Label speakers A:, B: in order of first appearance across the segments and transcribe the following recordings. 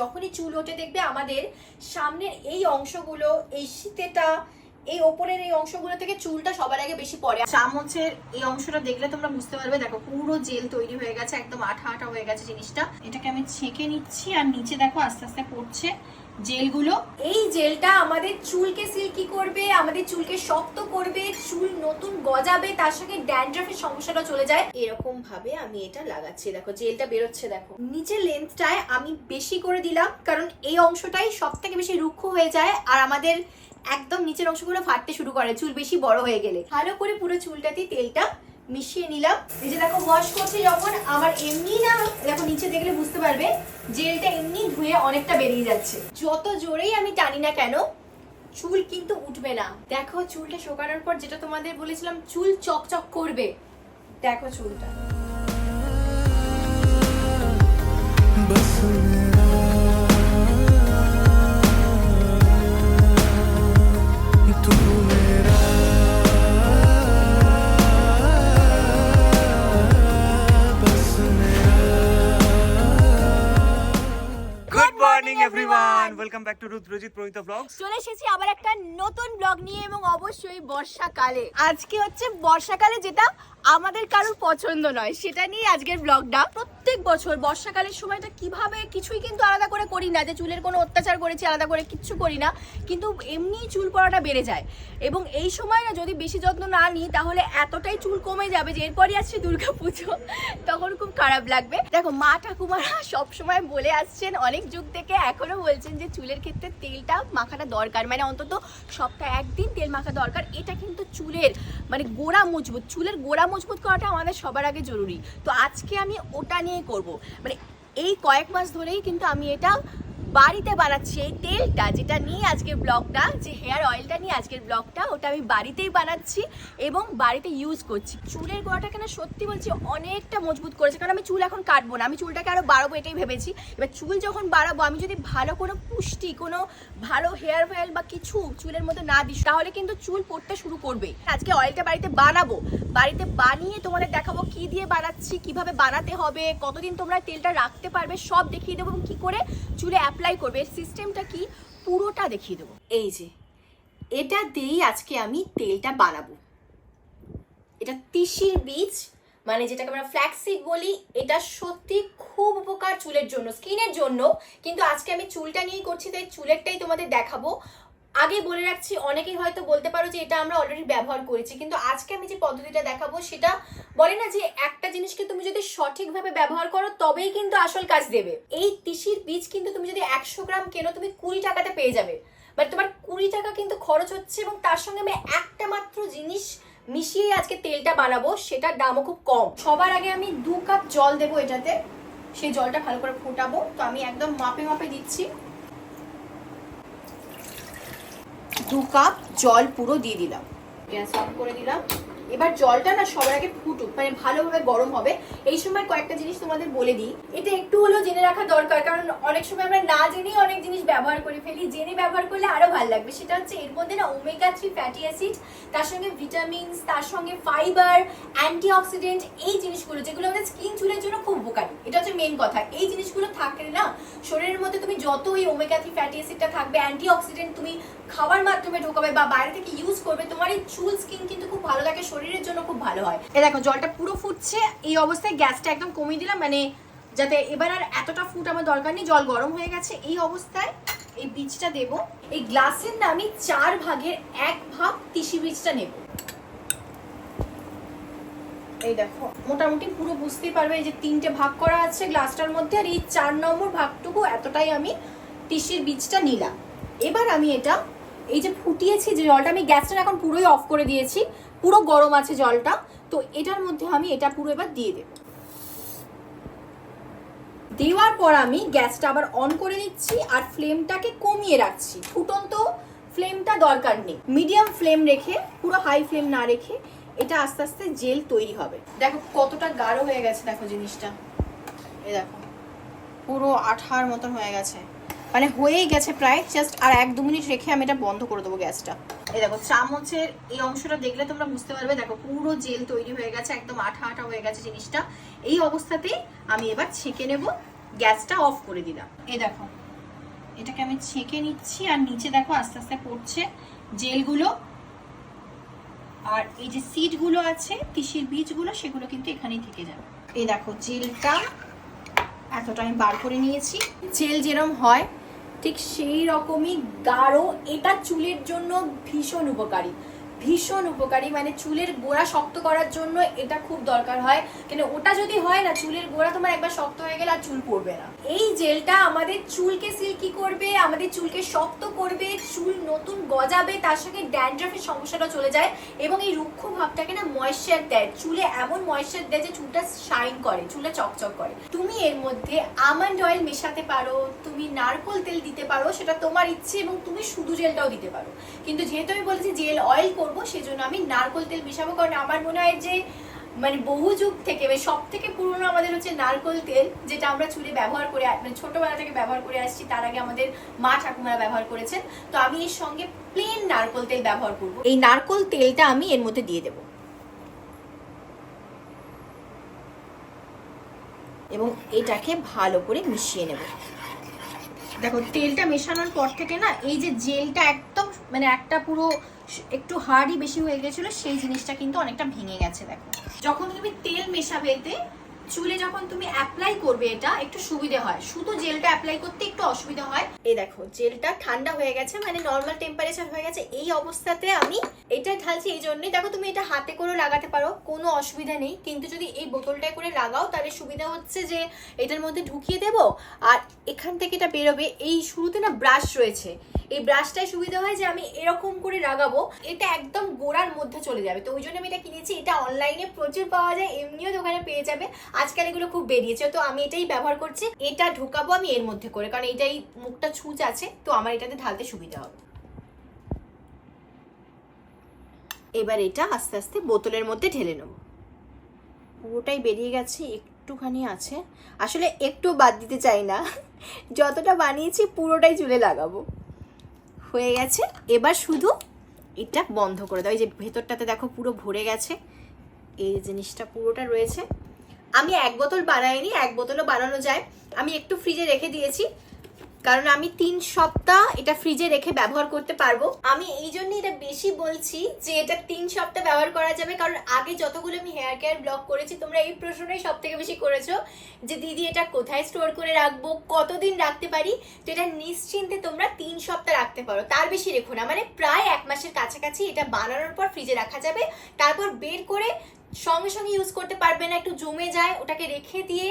A: যখনই চুল ওঠে দেখবে আমাদের সামনের এই অংশগুলো, এই শীতেটা, এই ওপরের এই অংশগুলো থেকে চুলটা সবার আগে বেশি পরে চামচের এই অংশটা দেখলে তোমরা বুঝতে পারবে, দেখো পুরো জেল তৈরি হয়ে গেছে, একদম আঠা আঠা হয়ে গেছে জিনিসটা। এটাকে আমি ছেঁকে নিচ্ছি আর নিচে দেখো আস্তে আস্তে পড়ছে। জেলগুলো? এই জেলটা আমাদের চুলকে সিল্কি করবে, আমাদের চুলকে শক্ত করবে, চুল নতুন গজাবে, তার সঙ্গে ড্যান্ড্রাফের সমস্যাটা চলে যায়। এরকম ভাবে আমি এটা লাগাচ্ছি। দেখো, জেলটা বেরোচ্ছে, দেখো। নিচের লেন্থটায় আমি বেশি করে দিলাম, কারণ এই অংশটাই সব থেকে বেশি রুক্ষ হয়ে যায়, আর আমাদের একদম নিচের অংশগুলো ফাটতে শুরু করে, চুল বেশি বড় হয়ে গেলে। ভালো করে পুরো চুলটাতে তেলটা মিশিয়ে নিলাম। এই যে দেখো ওয়াশ করছি যখন, আমার এমনি না, দেখো, নিচে দেখলে বুঝতে পারবে, জেলটা এমনি ধুয়ে অনেকটা বেরিয়ে যাচ্ছে। যত জোরেই আমি টানি না কেন, চুল কিন্তু উঠবে না। দেখো, চুলটা শোকানোর পর যেটা তোমাদের বলেছিলাম, চুল চকচক করবে। দেখো চুলটা।
B: Morning everyone welcome back to Rudrajit Pramita blogs
A: চলে এসেছি আবার একটা নতুন ব্লগ নিয়ে এবং অবশ্যই বর্ষাকালে। আজকে হচ্ছে বর্ষাকালে যেটা আমাদের কারোর পছন্দ নয় সেটা নিয়ে আজকের ব্লগটা প্রত্যেক বছর বর্ষাকালের সময়টা কীভাবে কিছুই কিন্তু আলাদা করে করি না যে চুলের কোনো অত্যাচার করেছি আলাদা করে কিচ্ছু করি না কিন্তু এমনি চুল পড়াটা বেড়ে যায়। এবং এই সময় না যদি বেশি যত্ন না নিই তাহলে এতটাই চুল কমে যাবে যে এরপরই আসছে দুর্গা পুজো তখন খুব খারাপ লাগবে। দেখো মা ঠাকুমারা সবসময় বলে আসছেন অনেক যুগ থেকে এখনও বলছেন যে চুলের ক্ষেত্রে তেলটা মাখাটা দরকার। মানে অন্তত সপ্তাহে একদিন তেল মাখা দরকার। এটা কিন্তু চুলের মানে গোড়া মজবুত, চুলের গোড়া মজবুত করাটা আমাদের সবার আগে জরুরি। তো আজকে আমি ওটা নিয়ে করব। মানে এই কয়েক মাস ধরেই কিন্তু আমি এটা বাড়িতে বানাচ্ছি এই তেলটা, যেটা নিয়ে আজকের ব্লগটা, যে হেয়ার অয়েলটা নিয়ে আজকের ব্লগটা, ওটা আমি বাড়িতেই বানাচ্ছি এবং বাড়িতে ইউজ করছি। চুলের গোড়াটাকে না সত্যি বলছি অনেকটা মজবুত করেছে, কারণ আমি চুল এখন কাটবো না, আমি চুলটাকে আরও বাড়াবো এটাই ভেবেছি। এবার চুল যখন বাড়াবো, আমি যদি ভালো কোনো পুষ্টি, কোনো ভালো হেয়ার অয়েল বা কিছু চুলের মধ্যে না দিস, তাহলে কিন্তু চুল পড়তে শুরু করবে। আজকে অয়েলটা বাড়িতে বানাবো, বাড়িতে বানিয়ে তোমাদের দেখাবো কি দিয়ে বানাচ্ছি, কীভাবে বানাতে হবে, কতদিন তোমরা তেলটা রাখতে পারবে, সব দেখিয়ে দেবো এবং কি করে চুলে অ্যাপ্লাই করবে সিস্টেমটা কি? পুরোটা দেখিয়ে দেবো। এই যে, এটা দিয়েই আজকে আমি তেলটা বানাবো। এটা তিসির বীজ মানে যেটাকে আমরা ফ্ল্যাক্সিড বলি, এটা সত্যি খুব উপকার চুলের জন্য স্কিনের জন্য। কিন্তু আজকে আমি চুলটা নিয়েই করছি, তাই চুলেরটাই তোমাদের দেখাবো। আগে বলে রাখছি, অনেকেই হয়তো বলতে পারো যে এটা আমরা অলরেডি ব্যবহার করেছি, কিন্তু আজকে আমি যে পদ্ধতিটা দেখাবো সেটা বলে না যে একটা জিনিসকে তুমি যদি সঠিকভাবে ব্যবহার করো, তবেই কিন্তু আসল কাজ দেবে। এই তিসির বীজ কিন্তু তুমি যদি একশো গ্রাম কেনো, তুমি কুড়ি টাকাতে পেয়ে যাবে। বাট তোমার কুড়ি টাকা কিন্তু খরচ হচ্ছে এবং তার সঙ্গে আমি একটা মাত্র জিনিস মিশিয়ে আজকে তেলটা বানাবো, সেটার দামও খুব কম। সবার আগে আমি দু কাপ জল দেবো এটাতে। সেই জলটা ভালো করে ফোটাবো। তো আমি একদম মাপে মাপে দিচ্ছি। দু কাপ জল পুরো দিয়ে দিলাম। গ্যাস অন করে দিলাম। এবার জলটা না সবার আগে ফুটুক মানে ভালোভাবে গরম হবে। এই সময় কয়েকটা জিনিস তোমাদের বলে দিই। এটা একটু হলেও জেনে রাখা দরকার, কারণ অনেক সময় আমরা না জেনেই অনেক জিনিস ব্যবহার করে ফেলি। জেনে ব্যবহার করলে আরও ভালো লাগবে। সেটা হচ্ছে এর মধ্যে না ওমেগা থ্রি ফ্যাটি অ্যাসিড তার সঙ্গে ভিটামিনস তার সঙ্গে ফাইবার অ্যান্টিঅক্সিডেন্ট এই জিনিসগুলো, যেগুলো আমাদের স্কিন চুলের জন্য খুব উপকারী। এটা হচ্ছে মেন কথা। এই জিনিসগুলো থাকলে না শরীরের মধ্যে তুমি যত এই ওমেগা থ্রি ফ্যাটি অ্যাসিডটা থাকবে অ্যান্টিঅক্সিডেন্ট তুমি খাওয়ার মাধ্যমে ঢোকাবে বা বাইরে থেকে ইউজ করবে, তোমার এই চুল স্কিন কিন্তু খুব ভালো থাকে শরীরের জন্য খুব ভালো হয়। এ দেখো, জলটা পুরো ফুটছে, এই অবস্থায় গ্যাসটা একদম কমিয়ে দিলাম মানে যাতে এবার আর এতটা ফুট আমার দরকার নেই, জল গরম হয়ে গেছে। এই অবস্থায় এই বীজটা দেব। এই গ্লাসের না আমি চার ভাগের এক ভাগ তিসি বীজটা নেব। এই দেখো, মোটামুটি পুরো বুঝতেই পারবে এই যে তিনটে ভাগ করা আছে গ্লাসটার মধ্যে, আর এই চার নম্বর ভাগটুকু এতটাই আমি তিসির বীজটা নিলাম। এবার আমি এটা, এই যে ফুটিয়েছি যে জলটা, আমি গ্যাসটা এখন পুরোই অফ করে দিয়েছি। পুরো গরম আছে জলটা, তো এটার মধ্যে আমি এটা পুরো এবার দিয়ে দেব। দেওয়ার পর আমি গ্যাসটা আবার অন করে দিচ্ছি আর ফ্লেমটাকে কমিয়ে রাখছি। ফুটন্ত ফ্লেমটা দরকার নেই। মিডিয়াম ফ্লেম রেখে, পুরো হাই ফ্লেম না রেখে এটা আস্তে আস্তে জেল তৈরি হবে। দেখো কতটা গাঢ় হয়ে গেছে, দেখো জিনিসটা। এই দেখো, পুরো আঠার মতন হয়ে গেছে। মানে হয়েই গেছে প্রায়। জাস্ট আর এক দু মিনিট রেখে আমি এটা বন্ধ করে দেবো গ্যাসটা। এই দেখো চামচের এই অংশটা দেখলে তোমরা বুঝতে পারবে। দেখো পুরো জেল তৈরি হয়ে গেছে একদম আঠা আঠা হয়ে গেছে জিনিসটা। এই অবস্থাতেই আমি এবার ছেঁকে নেব গ্যাসটা অফ করে দিলাম। এই দেখো এটাকে আমি ছেঁকে নিচ্ছি আর নিচে দেখো আস্তে আস্তে পড়ছে জেলগুলো। আর এই যে সিডগুলো আছে তিসির বীজগুলো সেগুলো কিন্তু এখানেই থেকে যাবে। এই দেখো জেলটা এতটা আমি বার করে নিয়েছি। জেল যেরম হয়, ঠিক সেই রকমই গাঢ়, এটা চুলের জন্য ভীষণ উপকারী। ভীষণ উপকারী মানে চুলের গোড়া শক্ত করার জন্য এটা খুব দরকার হয়। কেন ওটা যদি হয় না, চুলের গোড়া তোমার একবার শক্ত হয়ে গেলে আর চুল পড়বে না। এই জেলটা আমাদের চুলকে সিল্কি করবে? আমাদের চুলকে শক্ত করবে, চুল নতুন গজাবে, তার সঙ্গে ড্যান্ড্রাফের সমস্যাটা চলে যায় এবং এই রুক্ষ ভাবটাকে না ময়েশ্চার দেয়। চুলে এমন ময়েশ্চার দেয় যে চুলটা শাইন করে, চুলটা চকচক করে। তুমি এর মধ্যে আমন্ড অয়েল মেশাতে পারো, তুমি নারকোল তেল দিতে পারো, সেটা তোমার ইচ্ছে এবং তুমি শুধু জেলটাও দিতে পারো। কিন্তু যেহেতু আমি বলেছি জেল অয়েল করব সেজন্য আমি নারকোল তেল মেশাবো। কারণ আমার মনে হয় যে মানে বহু যুগ থেকে মানে সব থেকে পুরনো আমাদের হচ্ছে নারকোল তেল, যেটা আমরা চুলে ব্যবহার করে মানে ছোটবেলা থেকে ব্যবহার করে আসছি, তার আগে আমাদের মা ঠাকুমারা ব্যবহার করেছেন। তো আমি এর সঙ্গে প্লেন নারকোল তেল ব্যবহার করব। এই নারকোল তেলটা আমি এর মধ্যে দিয়ে দেব। এবং এটাকে ভালো করে মিশিয়ে নেব। দেখো, তেলটা মেশানোর পর থেকে না, এই যে জেলটা একদম মানে একটা পুরো একটু হার্ডই বেশি হয়ে গেছিল, সেই জিনিসটা কিন্তু অনেকটা ভেঙে গেছে, দেখো। যখন তুমি তেল মেশাবে চুলে যখন তুমি অ্যাপ্লাই করবে এটা, একটু সুবিধে হয়। শুধু জেলটা অ্যাপ্লাই করতে একটু অসুবিধা হয়। এই দেখো জেলটা ঠান্ডা হয়ে গেছে মানে নর্মাল টেম্পারেচার হয়ে গেছে। এই অবস্থাতে আমি এটা ঢালছি এই জন্যই। দেখো, তুমি এটা হাতে করে লাগাতে পারো, কোনো অসুবিধা নেই। কিন্তু যদি এই বোতলটায় করে লাগাও, তাহলে সুবিধা হচ্ছে যে এটার মধ্যে ঢুকিয়ে দেবো আর এখান থেকে এটা বেরোবে। এই শুরুতে না ব্রাশ রয়েছে। এই ব্রাশটায় সুবিধা হয় যে আমি এরকম করে লাগাবো, এটা একদম গোড়ার মধ্যে চলে যাবে। তো ওই জন্য আমি এটা কিনেছি। এটা অনলাইনে প্রচুর পাওয়া যায়, এমনিও দোকানে পেয়ে যাবে। আজকাল এগুলো খুব বেরিয়েছে, তো আমি এটাই ব্যবহার করছি। এটা ঢোকাবো আমি এর মধ্যে করে, কারণ এটাই মুখটা ছুঁচ আছে, তো আমার এটাতে ঢালতে সুবিধা হবে। এবার এটা আস্তে আস্তে বোতলের মধ্যে ঢেলে নেব। পুরোটাই বেরিয়ে গেছে, একটুখানি আছে। আসলে একটু বাদ দিতে চাই না, যতটা বানিয়েছি পুরোটাই চুলে লাগাবো। হয়ে গেছে, এবার শুধু এটা বন্ধ করে দাও। এই যে ভেতরটাতে দেখো পুরো ভরে গেছে, এই জিনিসটা পুরোটা রয়েছে। আমি এক বোতল বানাইনি এক বোতলও বানানো যায়। আমি একটু ফ্রিজে রেখে দিয়েছি। কারণ আমি তিন সপ্তাহ এটা ফ্রিজে রেখে ব্যবহার করতে পারব। আমি এই জন্য এটা বেশি বলছি যে এটা তিন সপ্তাহ ব্যবহার করা যাবে, কারণ আগে যতগুলো আমি হেয়ার কেয়ার ব্লগ করেছি, তোমরা এই প্রশ্নটাই সব থেকে বেশি করেছ যে, দিদি, এটা কোথায় স্টোর করে রাখব? কতদিন রাখতে পারি? তো এটা নিশ্চিন্তে তোমরা তিন সপ্তাহ রাখতে পারো। তার বেশি রেখো না। মানে প্রায় এক মাসের কাছাকাছি এটা বানানোর পর ফ্রিজে রাখা যাবে। তারপর বের করে সঙ্গে সঙ্গে ইউজ করতে পারবে না। একটু জমে যায়, ওটাকে রেখে দিয়ে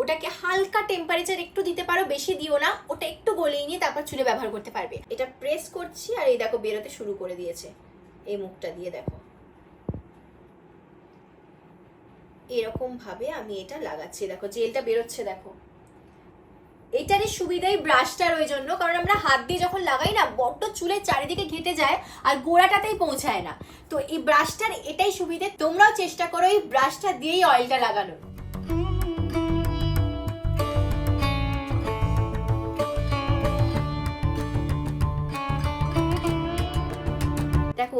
A: ওটাকে হালকা টেম্পারেচার একটু দিতে পারো, বেশি দিও না। ওটা একটু গলিয়ে নিয়ে তারপর চুলে ব্যবহার করতে পারবে। এটা প্রেস করছি আর এই দেখো বেরোতে শুরু করে দিয়েছে। এই মুখটা দিয়ে দেখো। এরকম ভাবে আমি এটা লাগাচ্ছি। দেখো জেলটা বেরোচ্ছে, দেখো। এটারই সুবিধাই ব্রাশটার ওই জন্য, কারণ আমরা হাত দিয়ে যখন লাগাই না, বড্ড চুলের চারিদিকে ঘেটে যায় আর গোড়াটাতেই পৌঁছায় না। তো এই ব্রাশটার এটাই সুবিধে। তোমরাও চেষ্টা করো এই ব্রাশটা দিয়েই অয়েলটা লাগানোর।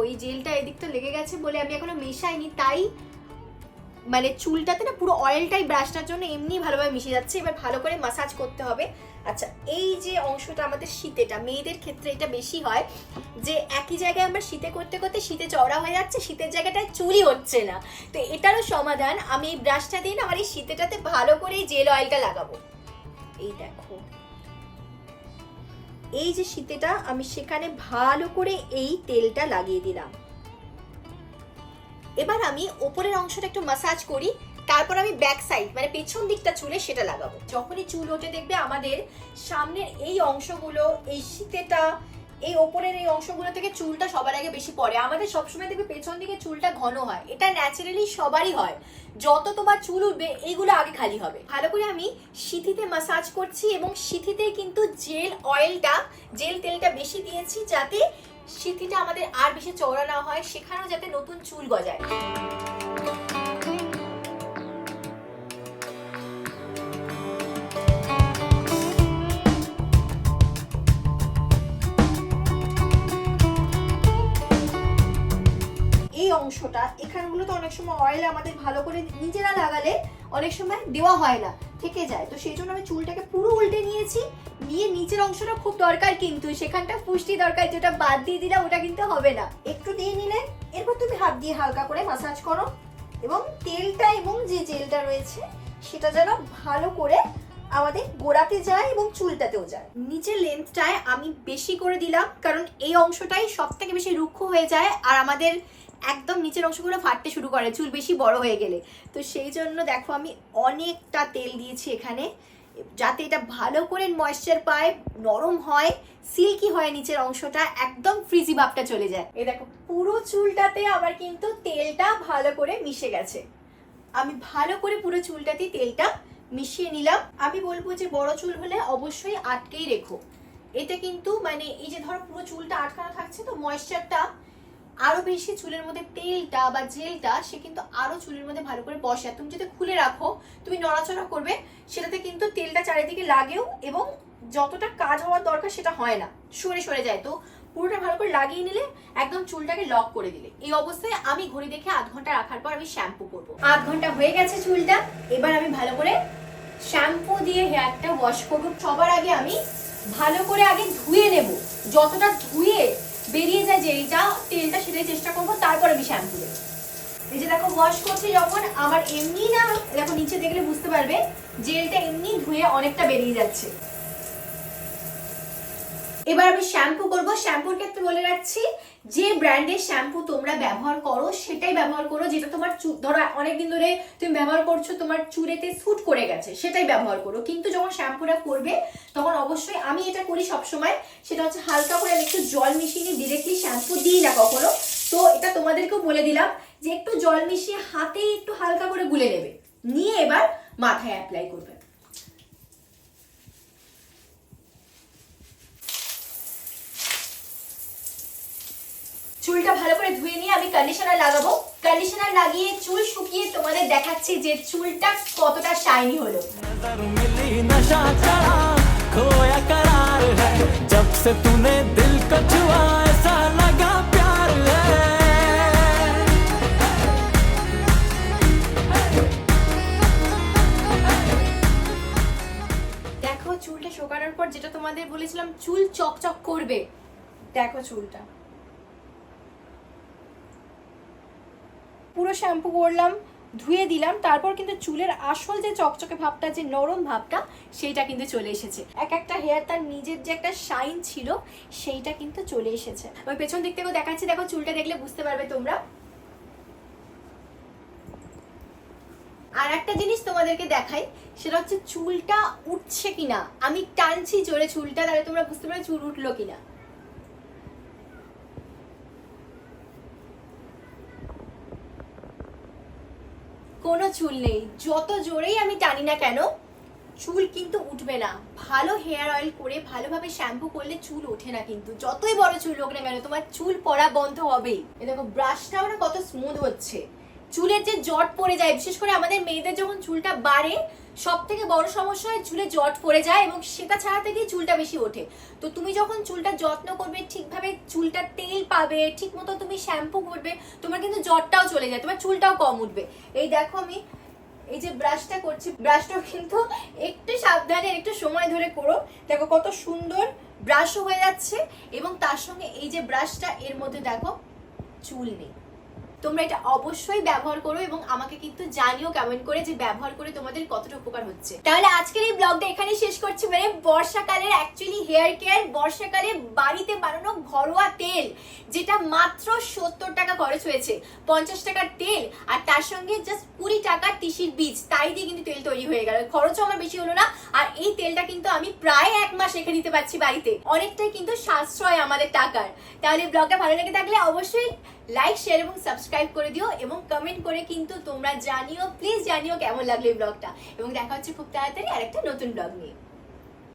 A: ওই জেলটা এদিকটা লেগে গেছে বলে আমি এখনও মেশাইনি, তাই মানে চুলটাতে না পুরো অয়েলটাই ব্রাশটার জন্য এমনি ভালোভাবে মিশে যাচ্ছে। এবার ভালো করে মাসাজ করতে হবে। আচ্ছা এই যে অংশটা আমাদের শীতেটা মেয়েদের ক্ষেত্রে এটা বেশি হয় যে একই জায়গায় আমরা শীতে করতে করতে শীতে চওড়া হয়ে যাচ্ছে, শীতের জায়গাটায় চুলই হচ্ছে না। তো এটারও সমাধান, আমি এই ব্রাশটা দিয়ে না আমার এই শীতেটাতে ভালো করে এই জেল অয়েলটা লাগাবো। এই দেখো। এই যে শীতেটা, আমি সেখানে ভালো করে এই তেলটা লাগিয়ে দিলাম। এবার আমি ওপরের অংশটা একটু মাসাজ করি, তারপর আমি ব্যাক সাইড মানে পেছন দিকটা চুলে সেটা লাগাবো। যখনই চুল ওঠে দেখবে আমাদের সামনের এই অংশগুলো, এই শীতেটা এই ওপরের এই অংশগুলো থেকে চুলটা সবার আগে বেশি পড়ে। আমাদের সবসময় দেখবে পেছন দিকে চুলটা ঘন হয়। এটা ন্যাচারালি সবারই হয়। যত তোমার চুল উঠবে এইগুলো আগে খালি হবে। ভালো করে আমি সিথিতে মাসাজ করছি এবং সিথিতে কিন্তু জেল অয়েলটা জেল তেলটা বেশি দিয়েছি যাতে সিথিটা আমাদের আর বেশি চওড়া না হয়, সেখানেও যাতে নতুন চুল গজায়। অংশটা এখানগুলো তো অনেক সময় অয়েল আমাদের ভালো করে নিজেরা লাগালে অনেক সময় দেওয়া হয় না, থেকে যায়। তো সেই জন্য আমি চুলটাকে পুরো উল্টে নিয়েছি, নিয়ে নিচের অংশটা খুব দরকার কিন্তু, সেখানটা পুষ্টি দরকার, যেটা বাদ দিয়ে দিলাম ওটা কিন্তু হবে না। একটু দিয়ে নিলে, এরপর তুমি হাত দিয়ে হালকা করে মাসাজ করো এবং তেলটা এবং যে জেলটা রয়েছে, সেটা যেন ভালো করে আমাদের গোড়াতে যায় এবং চুলটাতেও যায়। নিচের লেন্থটায় আমি বেশি করে দিলাম, কারণ এই অংশটাই সব থেকে বেশি রুক্ষ হয়ে যায়, আর আমাদের একদম নিচের অংশগুলো ফাটতে শুরু করে, চুল বেশি বড় হয়ে গেলে। তো সেই জন্য দেখো আমি অনেকটা তেল দিয়েছি এখানে, যাতে এটা ভালো করে ময়েশ্চার পায়, নরম হয় সিল্কি হয় নিচের অংশটা, একদম ফ্রিজি ভাবটা চলে যায়। এই দেখো, পুরো চুলটাতে আমার কিন্তু তেলটা ভালো করে মিশে গেছে। আমি ভালো করে পুরো চুলটাতে তেলটা মিশিয়ে নিলাম। আমি বলব যে বড় চুল হলে অবশ্যই আটকেই রেখো। এতে কিন্তু মানে এই যে ধরো পুরো চুলটা আটকানো থাকছে তো ময়েশ্চারটা আরও বেশি চুলের মধ্যে তেলটা বা জেলটা, সে কিন্তু আরও চুলের মধ্যে ভালো করে বসে। আর তুমি যদি খুলে রাখো, তুমি নড়াচড়া করবে, সেটাতে কিন্তু তেলটা চারিদিকে লাগেও এবং যতটা কাজ হওয়ার দরকার সেটা হয় না। সরে সরে যায়। তো পুরোটা ভালো করে লাগিয়ে নিলে একদম চুলটাকে লক করে দিলে। এই অবস্থায় আমি ঘড়ি দেখে আধ ঘণ্টা রাখার পর আমি শ্যাম্পু করব। আধ ঘণ্টা হয়ে গেছে চুলটা। এবার আমি ভালো করে শ্যাম্পু দিয়ে হেয়ারটা ওয়াশ করব। সবার আগে আমি ভালো করে আগে ধুয়ে নেব। যতটা ধুয়ে বেরিয়ে যায় জেলটা তেলটা সেটাই চেষ্টা করব, তারপরে আমি শ্যাম্পু দেবো। এই যে দেখো ওয়াশ করছি যখন, আমার এমনি না, দেখো নিচে দেখলে বুঝতে পারবে জেলটা এমনি ধুয়ে অনেকটা বেরিয়ে যাচ্ছে। এবার আমি শ্যাম্পু করব। শ্যাম্পুর ক্ষেত্রে বলে রাখছি, যে ব্র্যান্ডের শ্যাম্পু তোমরা ব্যবহার করো, সেটাই ব্যবহার করো, যেটা তোমার চুল ধরো, অনেকদিন ধরে তুমি ব্যবহার করছ, তোমার চুলেতে স্যুট করে গেছে, সেটাই ব্যবহার করো। কিন্তু যখন শ্যাম্পুটা করবে, তখন অবশ্যই আমি এটা করি সবসময়, সেটা হচ্ছে হালকা করে একটু জল মিশিয়ে নিয়ে ডিরেক্টলি শ্যাম্পু দিই না কখনো। তো এটা তোমাদেরকেও বলে দিলাম যে একটু জল মিশিয়ে হাতেই একটু হালকা করে গুলে নেবে। নিয়ে এবার মাথায় অ্যাপ্লাই করবে। চুলটা ভালো করে ধুয়ে নিয়ে আমি কন্ডিশনার লাগাবো। কন্ডিশনার লাগিয়ে চুল শুকিয়ে তোমাদের দেখাচ্ছি যে চুলটা কতটা শাইনি হলো। দেখো চুলটা শোকানোর পর যেটা তোমাদের বলেছিলাম, চুল চকচক করবে। দেখো চুলটা। পুরো শ্যাম্পু করলাম, ধুয়ে দিলাম, তারপর কিন্তু চুলের আসল যে চকচকে ভাবটা, যে নরম ভাবটা, সেইটা কিন্তু চলে এসেছে। এক একটা হেয়ার তার নিজের যে একটা শাইন ছিল, সেইটা কিন্তু চলে এসেছে। আমি পেছন দিক থেকেও দেখাচ্ছি, দেখো চুলটা দেখলে বুঝতে পারবে তোমরা। আর একটা জিনিস তোমাদেরকে দেখাই, সেটা হচ্ছে চুলটা উঠছে কিনা। আমি টানছি জোরে চুলটা, তাহলে তোমরা বুঝতে পারো চুল উঠল কিনা। কোনো চুল নেই। যত জোরেই আমি টানি না কেন, চুল কিন্তু উঠবে না। ভালো হেয়ার অয়েল করে ভালোভাবে শ্যাম্পু করলে চুল ওঠে না কিন্তু। যতই বড় চুল হোক না কেন, তোমার চুল পড়া বন্ধ হবেই। এ দেখো ব্রাশটাও না কত স্মুথ হচ্ছে। চুলের যে জট পড়ে যায়, বিশেষ করে আমাদের মেয়েদের যখন চুলটা বাড়ে সব থেকে বড় সমস্যা হয় চুলে জট পড়ে যায় এবং সেটা ছাড়া থেকেই চুলটা বেশি ওঠে। তো তুমি যখন চুলটা যত্ন করবে, ঠিকভাবে চুলটা তেল পাবে ঠিক মতো তুমি শ্যাম্পু করবে, তোমার কিন্তু জটটাও চলে যায়, তোমার চুলটাও কম উঠবে। এই দেখো আমি এই যে ব্রাশটা করছি, ব্রাশটাও কিন্তু একটু সাবধানে, একটু সময় ধরে করো। দেখো কত সুন্দর ব্রাশও হয়ে যাচ্ছে এবং তার সঙ্গে এই যে ব্রাশটা, এর মধ্যে দেখো চুল নেই। তোমরা এটা অবশ্যই ব্যবহার করো এবং আমাকে কিন্তু জানিও কেমন করে যে ব্যবহার করে তোমাদের কতটা উপকার হচ্ছে। তাহলে আজকের এই ব্লগটা এখানে শেষ করছি মানে বর্ষাকালের অ্যাকচুয়ালি হেয়ার কেয়ার বর্ষাকালে বাড়িতে বানানো ঘরোয়া তেল। যেটা মাত্র সত্তর টাকা খরচ হয়েছে। পঞ্চাশ টাকার তেল আর তার সঙ্গে জাস্ট কুড়ি টাকার তিসির বীজ, তাই দিয়ে কিন্তু তেল তৈরি হয়ে গেল। খরচও আমার বেশি হলো না, আর এই তেলটা কিন্তু আমি প্রায় এক মাস রেখে দিতে পারছি বাড়িতে। অনেকটাই কিন্তু সাশ্রয় আমাদের টাকার। তাহলে ব্লগটা ভালো লেগে থাকলে অবশ্যই লাইক শেয়ার এবং সাবস্ক্রাইব করে দিও এবং কমেন্ট করে কিন্তু তোমরা জানিও প্লিজ জানিও কেমন লাগল এই ব্লগটা। এবং দেখা হচ্ছে খুব তাড়াতাড়ি আরেকটা নতুন ব্লগ নিয়ে।